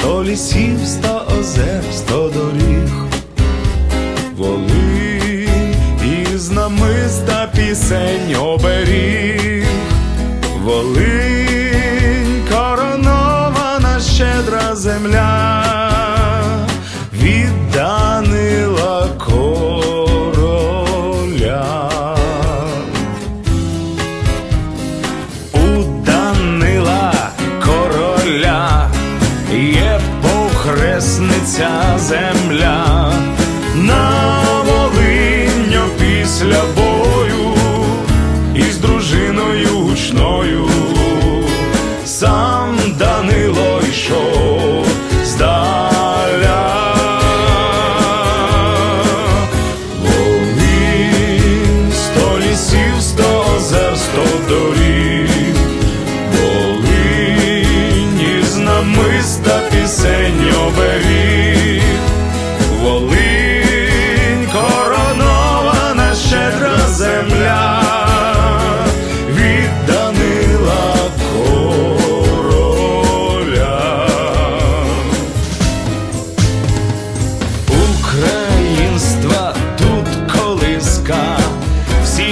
сто лісів, сто озер, сто доріг, Волинь із намиста пісень оберіг, Волинь коронована щедра земля, похресниця земля. На Волинню після бою із дружиною гучною. Сам Данило йшов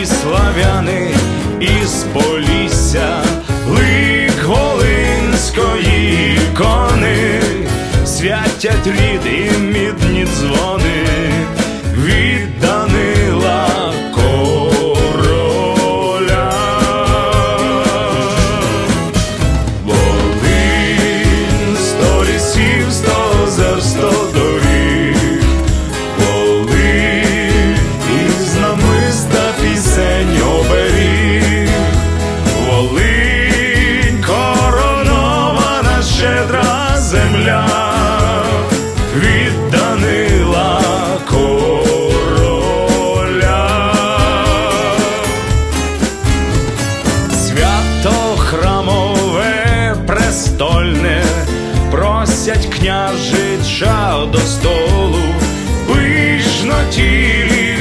славяни із Полісся, лик Волинської ікони, святять рід і мідні дзвони від земля, від Данила короля. Свято храмове престольне, просять княжича до столу, пишно тілі